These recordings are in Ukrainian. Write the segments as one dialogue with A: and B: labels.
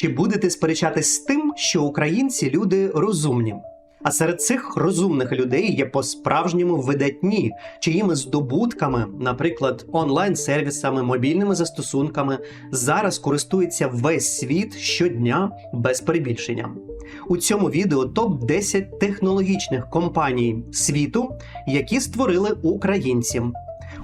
A: Чи будете сперечатись з тим, що українці люди розумні? А серед цих розумних людей є по-справжньому видатні, чиїми здобутками, наприклад, онлайн-сервісами, мобільними застосунками, зараз користується весь світ щодня без перебільшення. У цьому відео топ 10 технологічних компаній світу, які створили українці.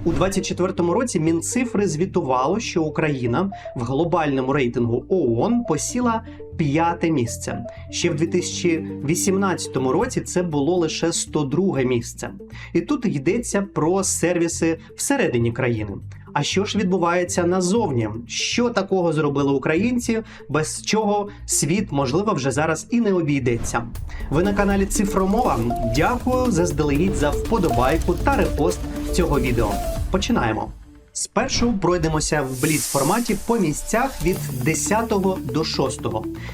A: У 2024 році Мінцифри звітувало, що Україна в глобальному рейтингу ООН посіла п'яте місце. Ще в 2018 році це було лише 102 місце. І тут йдеться про сервіси всередині країни. А що ж відбувається назовні? Що такого зробили українці, без чого світ можливо вже зараз і не обійдеться? Ви на каналі Цифромова. Дякую заздалегідь за вподобайку та репост цього відео. Починаємо. Спершу пройдемося в бліц форматі по місцях від 10 до 6.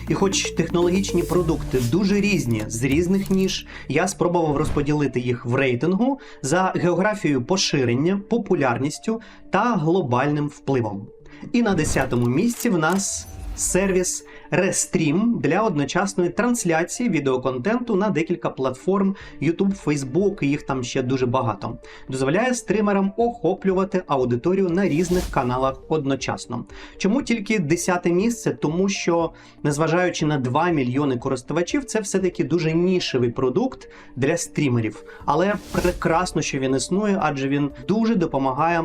A: І хоч технологічні продукти дуже різні з різних ніж, я спробував розподілити їх в рейтингу за географією поширення, популярністю та глобальним впливом. І на 10-му місці в нас сервіс Restream для одночасної трансляції відеоконтенту на декілька платформ YouTube, Facebook, і їх там ще дуже багато. Дозволяє стримерам охоплювати аудиторію на різних каналах одночасно. Чому тільки 10 місце? Тому що, незважаючи на 2 мільйони користувачів, це все-таки дуже нішевий продукт для стрімерів. Але прекрасно, що він існує, адже він дуже допомагає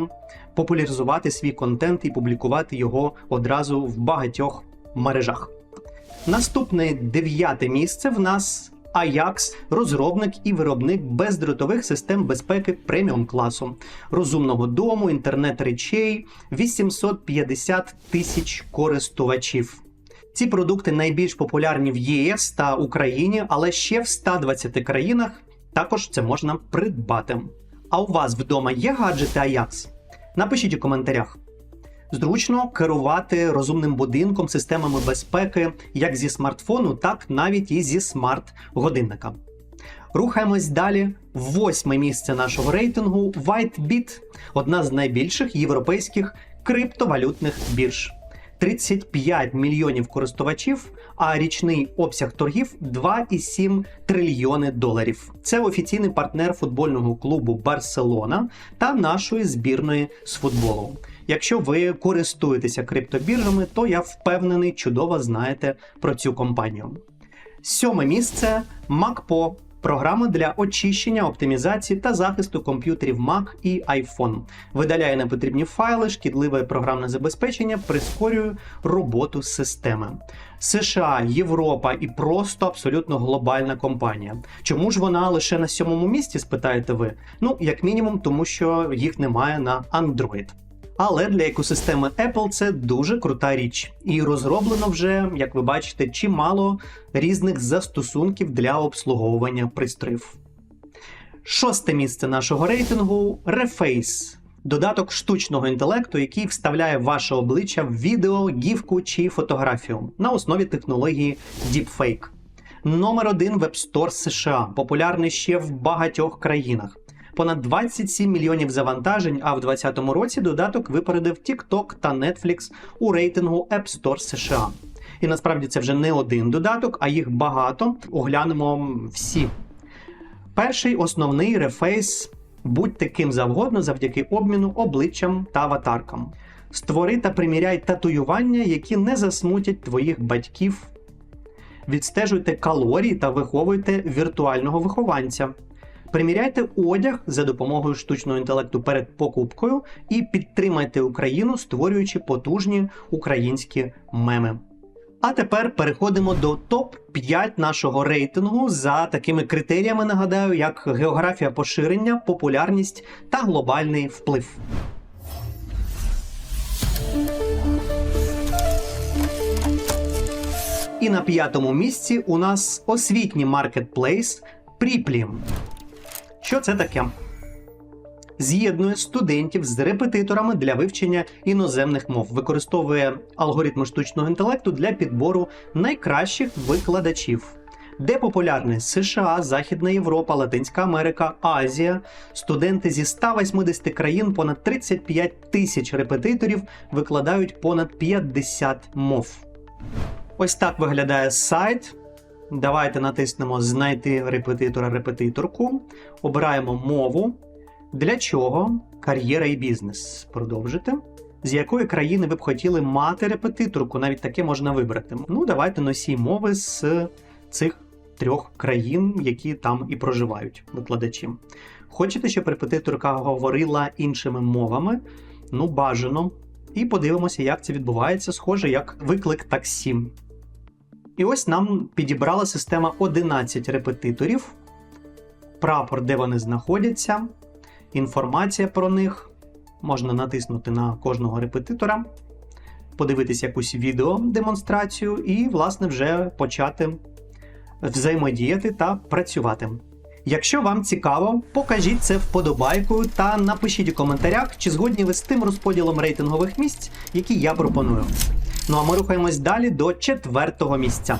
A: популяризувати свій контент і публікувати його одразу в багатьох мережах. Наступне дев'яте місце в нас Ajax, розробник і виробник бездротових систем безпеки преміум класу, розумного дому, інтернет речей, 850 тисяч користувачів. Ці продукти найбільш популярні в ЄС та Україні, але ще в 120 країнах також це можна придбати. А у вас вдома є гаджети Ajax? Напишіть у коментарях. Зручно керувати розумним будинком, системами безпеки як зі смартфону, так навіть і зі смарт-годинника. Рухаємось далі. Восьме місце нашого рейтингу WhiteBit – одна з найбільших європейських криптовалютних бірж. 35 мільйонів користувачів, а річний обсяг торгів 2,7 трильйони доларів. Це офіційний партнер футбольного клубу Барселона та нашої збірної з футболу. Якщо ви користуєтеся криптобіржами, то я впевнений, чудово знаєте про цю компанію. Сьоме місце MacPo. Програма для очищення, оптимізації та захисту комп'ютерів Mac і iPhone. Видаляє непотрібні файли, шкідливе програмне забезпечення, прискорює роботу системи. США, Європа і просто абсолютно глобальна компанія. Чому ж вона лише на сьомому місці, спитаєте ви? Ну, як мінімум, тому що їх немає на Android. Але для екосистеми Apple це дуже крута річ, і розроблено вже, як ви бачите, чимало різних застосунків для обслуговування пристроїв. Шосте місце нашого рейтингу Reface. Додаток штучного інтелекту, який вставляє ваше обличчя в відео, гівку чи фотографію на основі технології Deepfake. Номер один Web Store США, популярний ще в багатьох країнах понад 27 мільйонів завантажень. А в 2020 році додаток випередив TikTok та Netflix у рейтингу App Store США. І насправді це вже не один додаток, а їх багато. Оглянемо всі. Перший основний рефейс. Будь таким завгодно завдяки обміну обличчям та аватаркам. Створи та приміряй татуювання, які не засмутять твоїх батьків. Відстежуйте калорії та виховуйте віртуального вихованця. Приміряйте одяг за допомогою штучного інтелекту перед покупкою і підтримайте Україну, створюючи потужні українські меми. А тепер переходимо до топ-5 нашого рейтингу за такими критеріями, нагадаю, як географія поширення, популярність та глобальний вплив. І на п'ятому місці у нас освітній маркетплейс Пріплі. Що це таке? З'єднує студентів з репетиторами для вивчення іноземних мов, використовує алгоритми штучного інтелекту для підбору найкращих викладачів. Де популярні США, Західна Європа, Латинська Америка, Азія. Студенти зі 180 країн, понад 35 тисяч репетиторів викладають понад 50 мов. Ось так виглядає сайт. Давайте натиснемо Знайти репетитора-репетиторку. Обираємо мову. Для чого? Кар'єра і бізнес. Продовжити. З якої країни ви б хотіли мати репетиторку? Навіть таке можна вибрати. Ну, давайте носій мови з цих трьох країн, які там і проживають викладачі. Хочете, щоб репетиторка говорила іншими мовами? Ну, бажано. І подивимося, як це відбувається, схоже, як виклик таксі. І ось нам підібрала система 11 репетиторів, прапор, де вони знаходяться, інформація про них. Можна натиснути на кожного репетитора, подивитись якусь відео-демонстрацію і, власне, вже почати взаємодіяти та працювати. Якщо вам цікаво, покажіть це вподобайкою та напишіть у коментарях, чи згодні ви з тим розподілом рейтингових місць, які я пропоную. Ну а ми рухаємось далі до четвертого місця.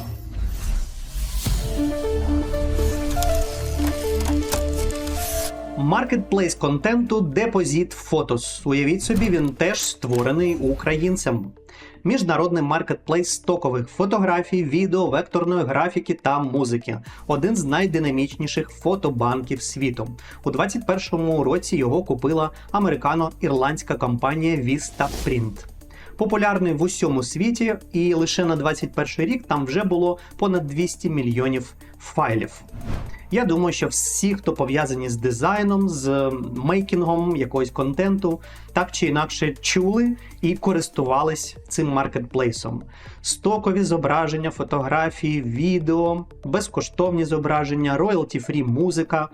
A: Маркетплейс контенту Deposit Photos. Уявіть собі, він теж створений українцем. Міжнародний маркетплейс стокових фотографій, відео, векторної графіки та музики. Один з найдинамічніших фотобанків світу. У 2021 році його купила американо-ірландська компанія Vista Print. Популярний в усьому світі, і лише на 21 рік там вже було понад 200 мільйонів файлів. Я думаю, що всі, хто пов'язані з дизайном, з мейкінгом якогось контенту, так чи інакше чули і користувались цим маркетплейсом. Стокові зображення, фотографії, відео, безкоштовні зображення, royalty-free музика.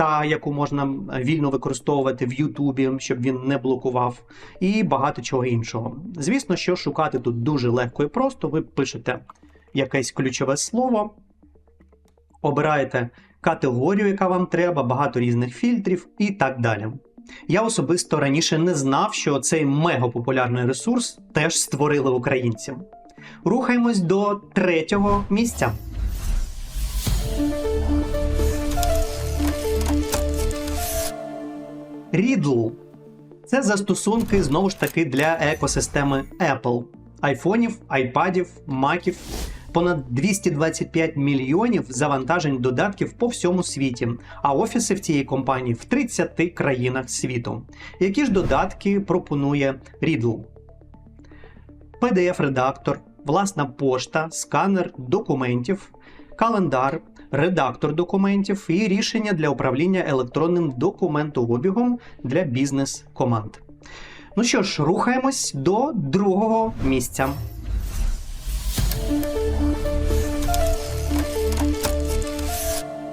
A: Та яку можна вільно використовувати в Ютубі, щоб він не блокував, і багато чого іншого. Звісно, що шукати тут дуже легко і просто. Ви пишете якесь ключове слово, обираєте категорію, яка вам треба, багато різних фільтрів і так далі. Я особисто раніше не знав, що цей мегапопулярний ресурс теж створили українці. Рухаємось до третього місця. Riddle – це застосунки знову ж таки для екосистеми Apple, айфонів, айпадів, маків. Понад 225 мільйонів завантажень додатків по всьому світі, а офіси в цієї компанії в 30 країнах світу. Які ж додатки пропонує Riddle? PDF-редактор, власна пошта, сканер документів, календар, редактор документів і рішення для управління електронним документообігом для бізнес-команд. Ну що ж, рухаємось до другого місця.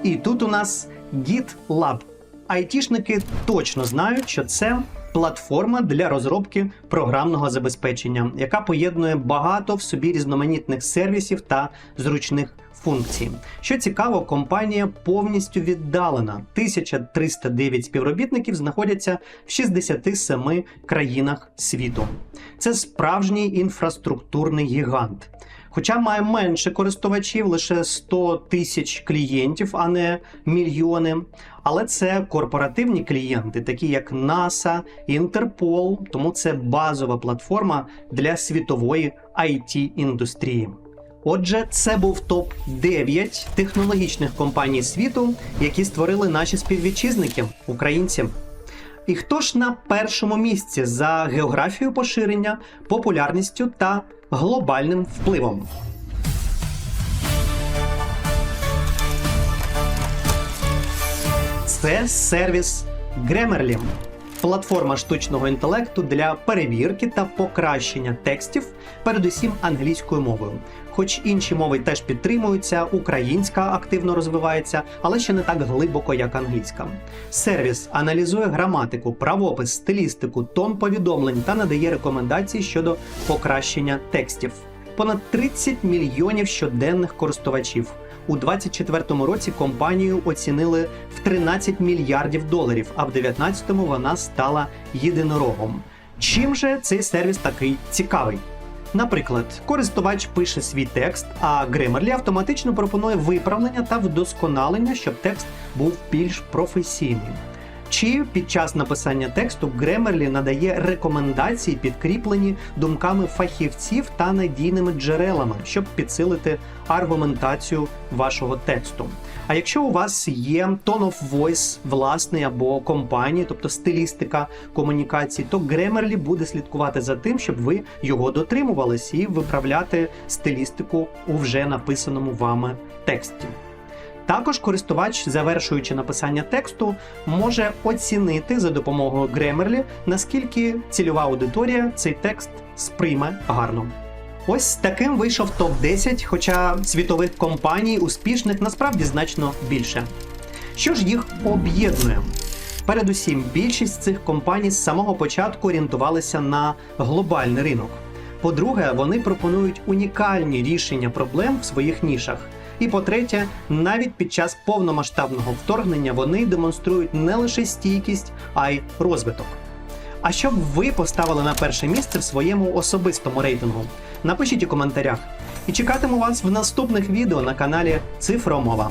A: І тут у нас GitLab. Айтішники точно знають, що це платформа для розробки програмного забезпечення, яка поєднує багато в собі різноманітних сервісів та зручних функцій. Що цікаво, компанія повністю віддалена. 1309 співробітників знаходяться в 67 країнах світу. Це справжній інфраструктурний гігант. Хоча має менше користувачів, лише 100 тисяч клієнтів, а не мільйони. Але це корпоративні клієнти, такі як NASA, Interpol, тому це базова платформа для світової it індустрії. Отже, це був топ 9 технологічних компаній світу, які створили наші співвітчизники, українці. І хто ж на першому місці за географією поширення, популярністю та глобальним впливом? Це сервіс Grammarly – платформа штучного інтелекту для перевірки та покращення текстів, передусім англійською мовою. Хоч інші мови теж підтримуються, українська активно розвивається, але ще не так глибоко, як англійська. Сервіс аналізує граматику, правопис, стилістику, тон повідомлень та надає рекомендації щодо покращення текстів. Понад 30 мільйонів щоденних користувачів. У 2024 році компанію оцінили в 13 мільярдів доларів, а в 2019 вона стала єдинорогом. Чим же цей сервіс такий цікавий? Наприклад, користувач пише свій текст, а Grammarly автоматично пропонує виправлення та вдосконалення, щоб текст був більш професійним. Чи під час написання тексту Grammarly надає рекомендації, підкріплені думками фахівців та надійними джерелами, щоб підсилити аргументацію вашого тексту. А якщо у вас є tone of voice власний або компанії, тобто стилістика комунікації, то Grammarly буде слідкувати за тим, щоб ви його дотримувались і виправляти стилістику у вже написаному вами тексті. Також користувач, завершуючи написання тексту, може оцінити за допомогою Grammarly, наскільки цільова аудиторія цей текст сприйме гарно. Ось таким вийшов топ-10, хоча світових компаній успішних насправді значно більше. Що ж їх об'єднує? Передусім, більшість цих компаній з самого початку орієнтувалися на глобальний ринок. По-друге, вони пропонують унікальні рішення проблем в своїх нішах. І по-третє, навіть під час повномасштабного вторгнення вони демонструють не лише стійкість, а й розвиток. А що б ви поставили на перше місце в своєму особистому рейтингу? Напишіть у коментарях. І чекатиму вас в наступних відео на каналі Цифромова.